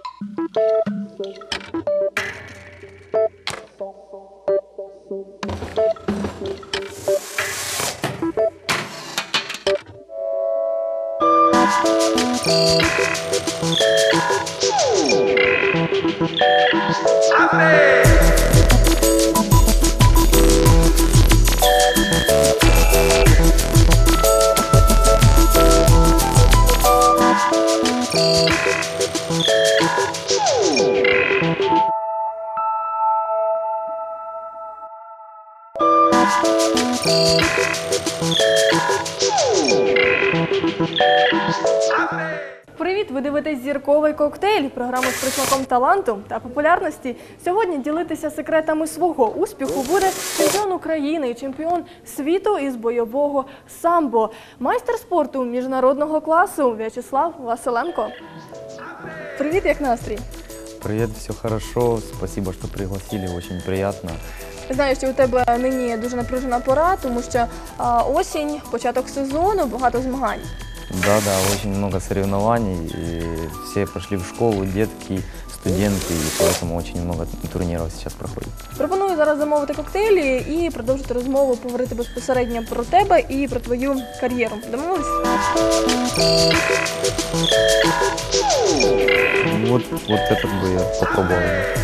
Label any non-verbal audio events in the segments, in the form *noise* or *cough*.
Привіт! Зірковий коктейль, програму з присмаком таланту та популярності. Сьогодні ділитися секретами свого успіху буде чемпіон України і чемпіон світу із бойового самбо, майстер спорту міжнародного класу В'ячеслав Василенко. Привіт, як настрій? Привет, все хорошо. Спасибо, что пригласили, очень приятно. Знаю, що у тебе нині дуже напружена пора, тому що а, осінь, початок сезону, багато змагань. Да, да, очень много соревнований. И все пошли в школу, детки, студенты, и поэтому очень много турниров сейчас проходит. Пропоную зараз замовити коктейлі і продовжити розмову, поговорити безпосередньо про тебе і про твою кар'єру. Домовились? Вот, вот этот бы я попробовал. Е,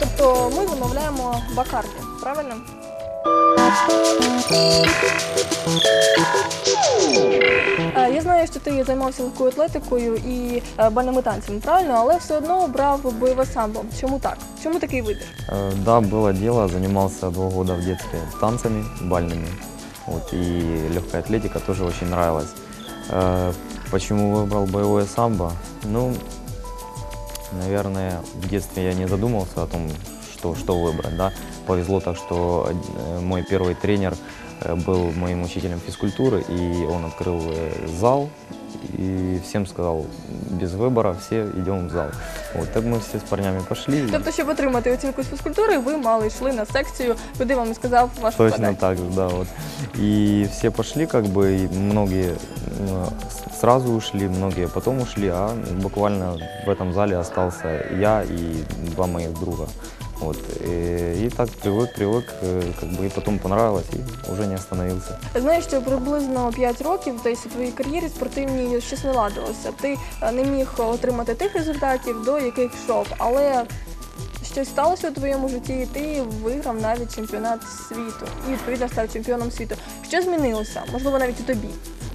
Тобто ми замовляємо бакарди, правильно? Е, Я знаю, що ти займався легкою атлетикою і е, бальними танцями, правильно, але все одно обрав бойове самбо. Чому так? Чому такий вибір? Э, Да, было дело, занимался два года в детстве танцами бальными. Вот, и легкая атлетика тоже очень нравилась. Э, Почему выбрал боевое самбо? Ну, наверное, в детстве я не задумывался о том, что, что выбрать. Да? Повезло так, что э, мой первый тренер э, был моим учителем физкультуры, и он открыл э, зал, и всем сказал, без выбора все идем в зал. Вот так мы все с парнями пошли. Тобто, щоб отримати оцінку з фізкультури, ви мали йшли на секцію, куди вам і сказав ваш Точно викладач. так же, да. Вот. И все пошли, как бы, и многие ну, с- сразу ушли, многие потом ушли, а буквально в этом зале остался я и два моих друга. Вот. И, и так привык, привык, э, как бы, и потом понравилось, и уже не остановился. Знаю, що приблизно 5 років десь у твоїй кар'єрі спортивній щось не ладилося. Ти е, не міг отримати тих результатів, до яких йшов, але щось сталося у твоєму житті, і ти виграв навіть чемпіонат світу і відповідно став чемпіоном світу. Що змінилося? Можливо, навіть у тобі.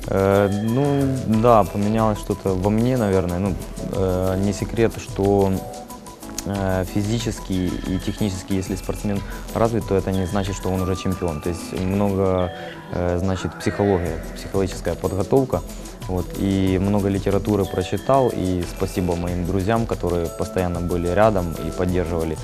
Э, ну, да, поменялось что-то во мне, наверное. Ну, э, не секрет, что э, физически и технически, если спортсмен развит, то это не значит, что он уже чемпион. То есть много э, значит психология, психологическая подготовка. Вот, и много литературы прочитал, и спасибо моим друзьям, которые постоянно были рядом и поддерживали.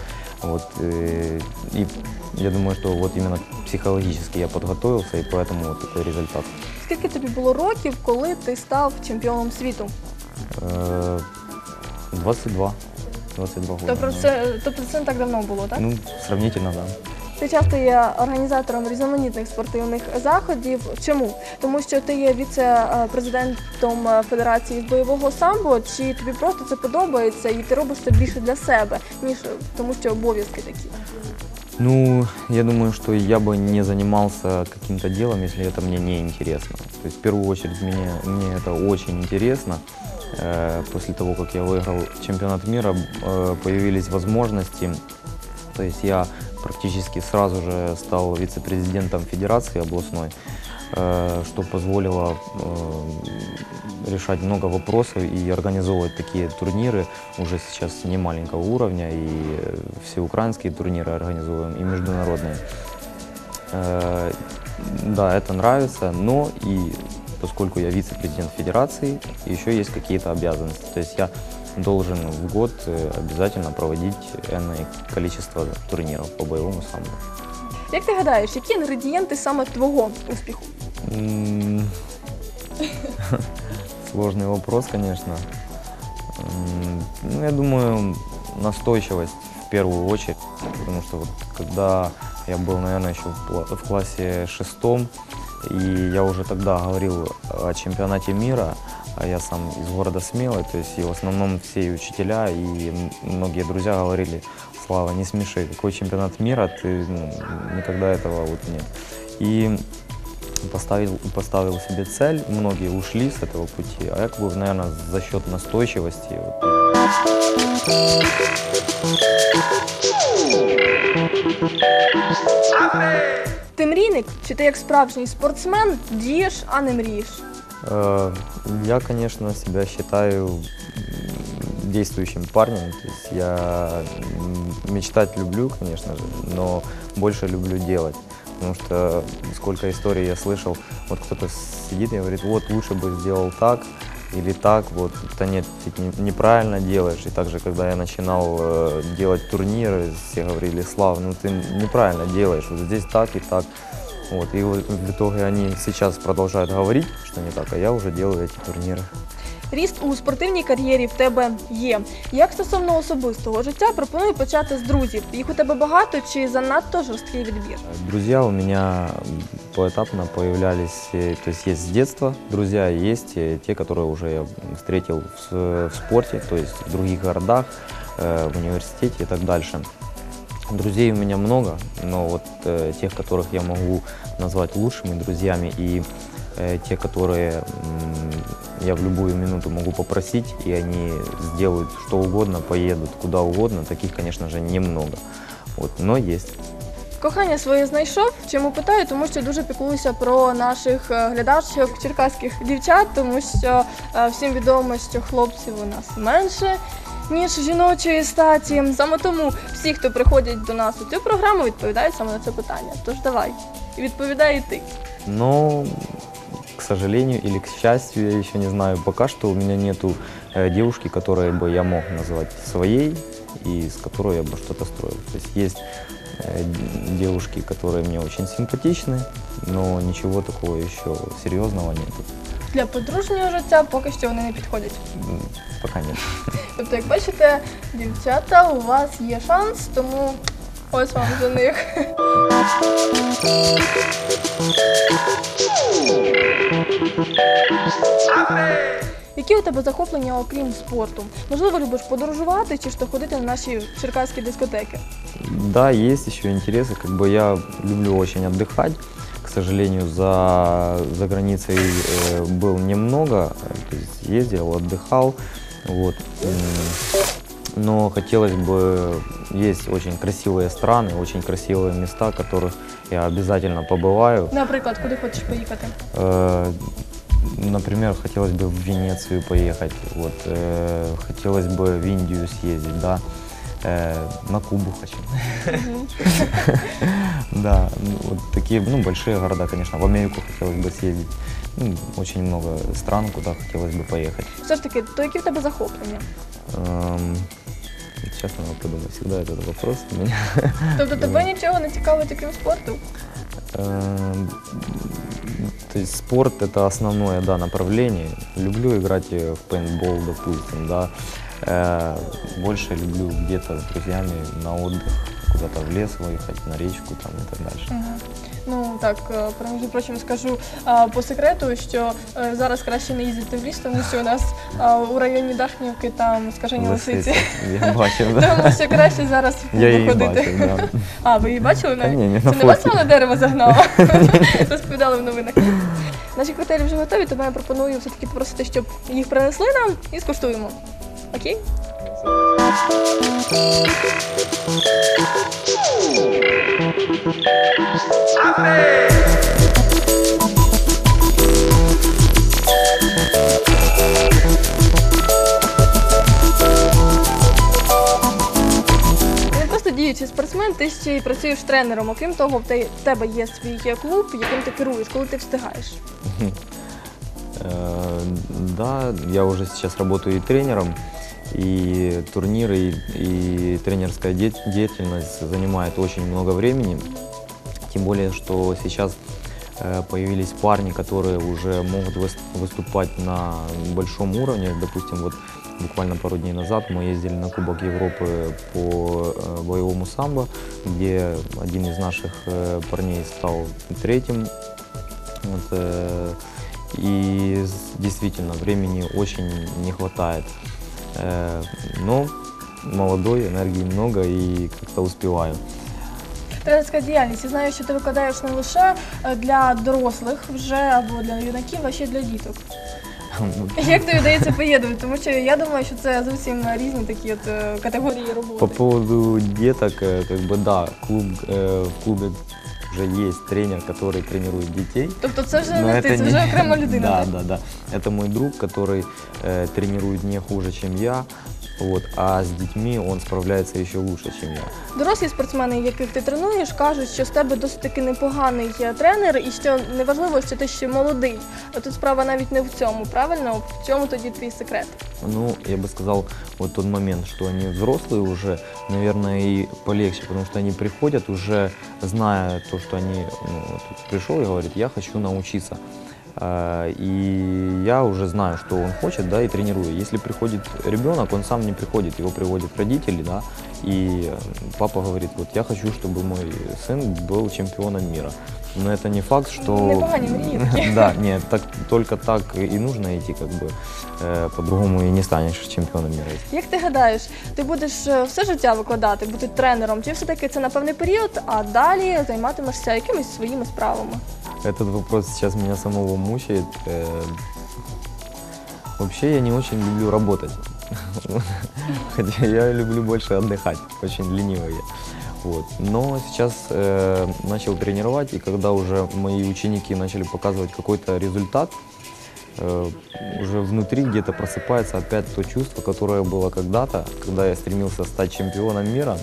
Вот, э, и я думаю, что вот именно психологически я подготовился, и поэтому вот такой результат. Скільки тобі було років, коли ти став чемпіоном світу? Э, 22. 22 года. Тобто ну. це, тобто це не так давно було, так? Ну, сравнительно, да. Ти часто є організатором різноманітних спортивних заходів. Чому? Тому що ти є віце-президентом Федерації з бойового самбо, чи тобі просто це подобається і ти робиш це більше для себе, ніж тому, що обов'язки такі. Ну, я думаю, что я бы не занимался каким-то делом, если это мне не интересно. То есть, в первую очередь, мне, мне это очень интересно. Э, После того, как я выиграл чемпионат мира, э, появились возможности. То есть я практически сразу же стал вице-президентом Федерации областной, э, что позволило решать много вопросов и организовывать такие турниры уже сейчас не маленького уровня, и всеукраинские турниры организуем, и международные. Да, это нравится, но и поскольку я вице-президент федерации, еще есть какие-то обязанности. То есть я должен в год э, обязательно проводить энное количество турниров по боевому самбо. Як ти гадаєш, які інгредієнти саме твого успіху? М, Сложный вопрос, конечно. М, Ну, я думаю, настойчивость в первую очередь, потому что вот когда я был, наверное, еще в пла- в классе шестом, и я уже тогда говорил о чемпионате мира, а я сам из города Смелый, то есть и в основном все учителя и многие друзья говорили, Слава, не смеши, какой чемпионат мира, ты ну, никогда этого вот нет. И поставил, поставил себе цель, многие ушли с этого пути, а я как бы, наверное, за счет настойчивости вот, Ти мрійник, чи ти як справжній спортсмен дієш, а не мрієш? Э, Я, конечно, себя считаю м, действующим парнем. То есть я м, мечтать люблю, конечно же, но больше люблю делать. Потому что сколько историй я слышал, вот кто-то сидит и говорит, вот лучше бы сделал так или так, вот, да нет, ты не- неправильно делаешь. И также, когда я начинал э, делать турниры, все говорили, Слав, ну ты неправильно делаешь, вот здесь так и так. Вот, и вот в итоге они сейчас продолжают говорить, что не так, а я уже делаю эти турниры. Ріст у спортивній кар'єрі в тебе є. Як стосовно особистого життя, пропоную почати з друзів. Їх у тебе багато чи занадто жорсткий відбір? Друзья у меня поэтапно появлялись, э, то есть есть с детства друзья, и есть э, те, которые уже я встретил в, с- в спорте, то есть в других городах, э, в университете и так дальше. Друзей у меня много, но вот э, тех, которых я могу назвать лучшими друзьями и э, те, которые я в любую минуту могу попросить, и они сделают что угодно, поедут куда угодно, таких, конечно же, немного. Вот, но есть. Кохання своє знайшов. Чому питаю? Тому що дуже піклуюся про наших е, глядачок, черкаських дівчат, тому що е, всім відомо, що хлопців у нас менше. Ніж жіночої статі. Саме тому всі, хто приходять до нас у цю програму, відповідають саме на це питання. Тож давай. Відповідай і ти. Но, к сожалению или к счастью, я еще не знаю, пока что у меня нету э, девушки, которую бы я мог назвать своей и с которой я бы что-то строил. То есть есть э, д- девушки, которые мне очень симпатичны, но ничего такого еще серьезного нету. Для подружнього життя поки що вони не підходять. М, Пока нет. *laughs* Тобто, як бачите, дівчата, у вас є шанс, тому ось вам за них. *laughs* Які у тебе захоплення окрім спорту? Можливо, любиш подорожувати чи ж то ходити на наші черкаські дискотеки? Да, есть еще интересы. Как бы я люблю очень отдыхать. К сожалению, за, за границей э, был немного. э, То есть ездил, отдыхал. Вот. М, Но хотелось бы... Есть очень красивые страны, очень красивые места, в которых я обязательно побываю. Наприклад, куди хочеш поїхати? Э, Например, хотелось бы в Венецию поехать, вот, э, хотелось бы в Индию съездить, да, э, на Кубу хочу. Да, ну, вот такие, ну, большие города, конечно, в Америку хотелось бы съездить. Ну, очень много стран, куда хотелось бы поехать. Все ж таки, то які в тебе захоплення? Эм, Сейчас надо подумать, всегда этот вопрос у меня. Тобто тебе нічого *laughs* не цікавить, окрім спорту? Эм, То есть спорт это основное, да, направление. Люблю играть э, в пейнтбол, допустим, да. Э, Больше люблю где-то с друзьями на отдых, куда-то в лес выехать, на речку там и так дальше. Мгм. Так, е, про між прочим, скажу по секрету, що е, зараз краще не їздити в ліс, тому що у нас у районі Дахнівки там скажені лисиці. Я бачив, да. Тому що краще зараз Я її походити. бачив, да. А, ви її бачили навіть? ні, ні, Це не вас вона дерево загнала? *laughs* Розповідали в новинах. Наші коктейлі вже готові, тому я пропоную все-таки попросити, щоб їх принесли нам і скуштуємо. Окей? Діючий спортсмен, ти ще й працюєш тренером. Окрім того, в те- в тебе є свій клуб, яким ти керуєш, коли ти встигаєш. Э, Да, я уже сейчас работаю и тренером, и турниры, и, и тренерская де- деятельность занимает очень много времени. Тем более, что сейчас э, появились парни, которые уже могут выс- выступать на большом уровне. Допустим, вот буквально пару дней назад мы ездили на Кубок Европы по э, боевому самбо, где один из наших э, парней стал третьим. Вот, И действительно, времени очень не хватает. Э, Но молодой, энергии много и как-то успеваю. Тренерська діяльність. Я знаю, що ти викладаєш не лише е, для дорослих вже або для юнаків, а ще й для діток. *laughs* Як тобі вдається поєднувати? Тому що я думаю, що це зовсім різні такі от е, категорії По роботи. поводу деток, э, как бы да, клуб, э, в клубе уже есть тренер, который тренирует детей. Тобто це вже Но не ти, це не- вже окрема людина. Да, так? *laughs* да, да. Это мой друг, который э, тренирует не хуже, чем я. Вот, а с детьми он справляется еще лучше, чем я. Дорослі спортсмени, яких ти тренуєш, кажуть, що з тебе досить таки непоганий тренер, і що неважливо, що ти ще молодий. А тут справа навіть не в цьому, правильно? В цьому тоді твій секрет. Ну, я бы сказал, вот тот момент, что они взрослые уже, наверное, и полегче, потому что они приходят уже зная то, что они, ну, вот пришел и говорит, я хочу научиться. А, И я уже знаю, что он хочет, да, и тренирую. Если приходит ребенок, он сам не приходит, его приводят родители, да, и э, папа говорит, вот я хочу, чтобы мой сын был чемпионом мира. Но это не факт, что... Непогані *laughs* мрії такі. Да, нет, так, только так и нужно идти, как бы, э, по-другому и не станешь чемпионом мира. Як ти гадаєш, ти будеш е, все життя викладати, бути тренером, чи все-таки це на певний період, а далі займатимешся якимись своїми справами? Этот вопрос сейчас меня самого мучает. Э, Вообще я не очень люблю работать. *laughs* Хотя я люблю больше отдыхать, очень ленивый я. Вот. Но сейчас э, начал тренировать, и когда уже мои ученики начали показывать какой-то результат, э, уже внутри где-то просыпается опять то чувство, которое было когда-то, когда я стремился стать чемпионом мира.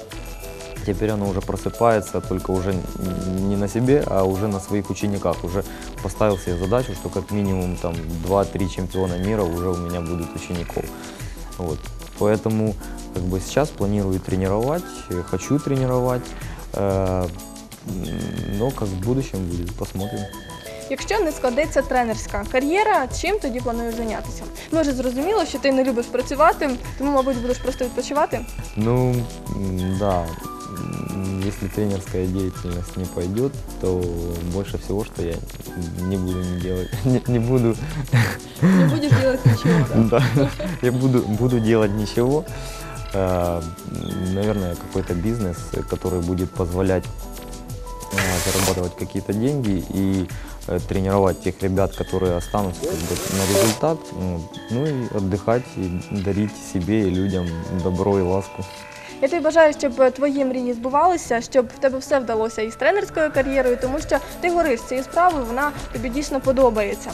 Теперь оно уже просыпается, только уже н- не на себе, а уже на своих учениках. Уже поставил себе задачу, что как минимум там 2-3 чемпиона мира уже у меня будут учеников. Вот. Поэтому как бы сейчас планирую тренировать, э, хочу тренировать, э, м, но как в будущем будет, посмотрим. Якщо не складеться тренерська кар'єра, чим тоді плануєш зайнятися? Ну вже зрозуміло, що ти не любиш працювати, тому, мабуть, будеш просто відпочивати. Ну, м, да, м, Если тренерская деятельность не пойдет, то больше всего, что я не буду не делать, *laughs* не, не буду, Не будеш робити нічого. да, я буду, буду делать ничего. М, Наверное, какой-то бизнес, который будет позволять э, зарабатывать какие-то деньги и э, тренировать тех ребят, которые останутся как бы, на результат, м, ну и отдыхать и дарить себе и людям добро и ласку. Я тобі бажаю, щоб е, твої мрії збувалися, щоб в тебе все вдалося із тренерською кар'єрою, тому що ти гориш цією справою, вона тобі дійсно подобається.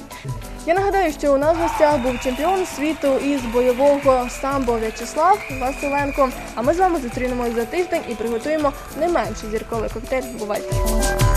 Я нагадаю, що у нас в гостях був чемпіон світу із бойового самбо В'ячеслав Василенко. А ми з вами зустрінемось за тиждень і приготуємо не менше зірковий коктейль. Бувайте!